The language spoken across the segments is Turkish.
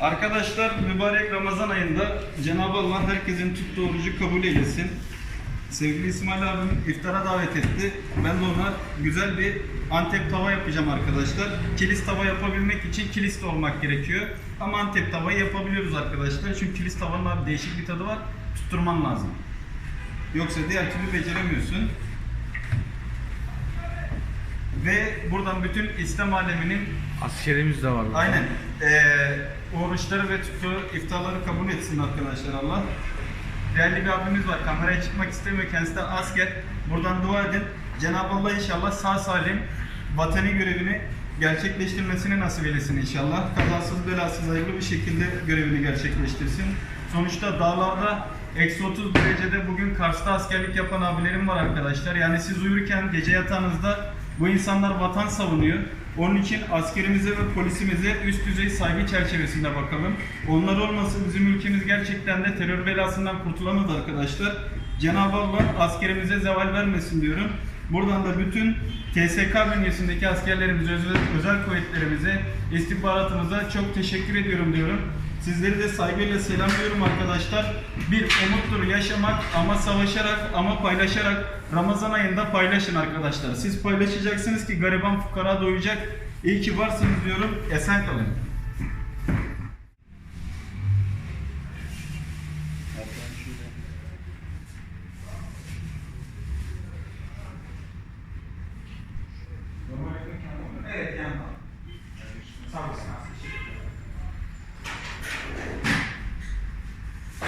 Arkadaşlar mübarek Ramazan ayında Cenab-ı Allah herkesin tuttuğu orucu kabul eylesin. Sevgili İsmail abim iftara davet etti. Ben de ona güzel bir Antep tava yapacağım arkadaşlar. Kilis tava yapabilmek için kilis olmak gerekiyor. Ama Antep tavayı yapabiliyoruz arkadaşlar. Çünkü kilis tavanın abi değişik bir tadı var. Tutturman lazım. Yoksa diğer türlü beceremiyorsun. Ve buradan bütün İslam aleminin Askerimiz de var. burada. Aynen. Ee, oruçları ve tuttuğu iftarları kabul etsin arkadaşlar Allah. Değerli bir abimiz var. Kameraya çıkmak istemiyor. Kendisi de asker. Buradan dua edin. Cenab-ı Allah inşallah sağ salim vatani görevini gerçekleştirmesini nasip eylesin inşallah. Kazasız belasız hayırlı bir şekilde görevini gerçekleştirsin. Sonuçta dağlarda eksi 30 derecede bugün Kars'ta askerlik yapan abilerim var arkadaşlar. Yani siz uyurken gece yatağınızda bu insanlar vatan savunuyor. Onun için askerimize ve polisimize üst düzey saygı çerçevesinde bakalım. Onlar olmasa bizim ülkemiz gerçekten de terör belasından kurtulamaz arkadaşlar. Cenab-ı Allah askerimize zeval vermesin diyorum. Buradan da bütün TSK bünyesindeki askerlerimize, özel, özel kuvvetlerimize, istihbaratımıza çok teşekkür ediyorum diyorum. Sizleri de saygıyla selamlıyorum arkadaşlar. Bir umuttur yaşamak ama savaşarak ama paylaşarak Ramazan ayında paylaşın arkadaşlar. Siz paylaşacaksınız ki gariban fukara doyacak. İyi ki varsınız diyorum. Esen kalın.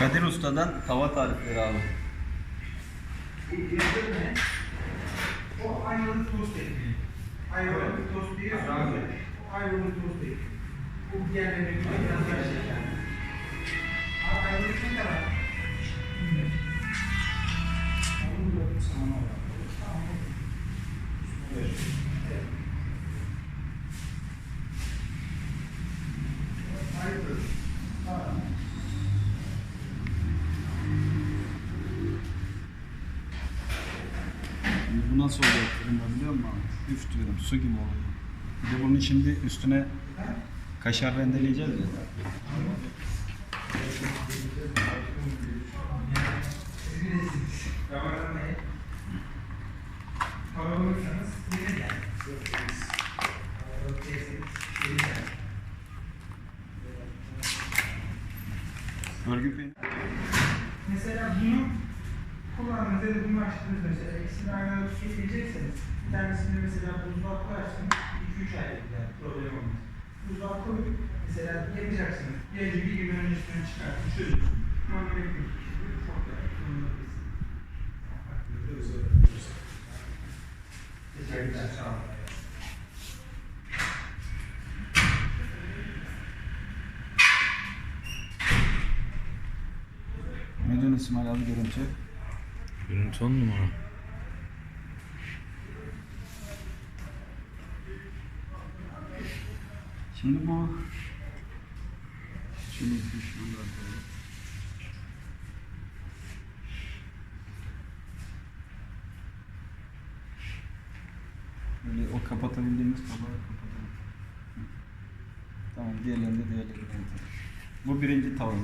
Kadir Usta'dan tava tarifleri abi. O ayvalık tost ekmeği. Ayvalık tost diye. O ayvalık tost ekmeği. Bu diğerlerine göre biraz daha şeker. Ayvalık ne kadar? Onu da sana var. Tamam. Evet. Evet. Ayvalık. Tamam. Şimdi bu nasıl olacak fırında biliyor musun abi? Üf diyorum su gibi oluyor. Bir de bunun şimdi üstüne kaşar rendeleyeceğiz ya. Örgü peyniri. Mesela bunu kullandığınızda bunu açtığınız mesela ikisini aynı anda tüketecekseniz bir tanesini mesela buzluğa koyarsınız 2-3 aylık yani problem olmaz. Buzluğa koyup mesela yapacaksınız. Gece bir gün öncesinden çıkartın çözün. Sonra bekliyorsunuz. Çok da kullanabilirsiniz. Teşekkürler. Sağ olun. Diyorsun İsmail abi görüntü? Görüntü on numara. Şimdi bu da koyalım. Böyle o kapatabildiğimiz tabağı kapatalım. Tamam diğerlerini de diğerlerini de yapalım. Bu birinci tavamız.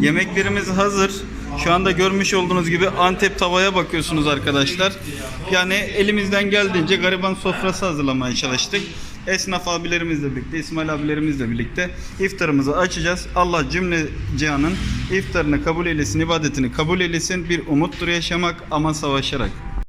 Yemeklerimiz hazır. Şu anda görmüş olduğunuz gibi Antep tavaya bakıyorsunuz arkadaşlar. Yani elimizden geldiğince gariban sofrası hazırlamaya çalıştık. Esnaf abilerimizle birlikte, İsmail abilerimizle birlikte iftarımızı açacağız. Allah cümle cihanın iftarını kabul eylesin, ibadetini kabul eylesin. Bir umuttur yaşamak ama savaşarak.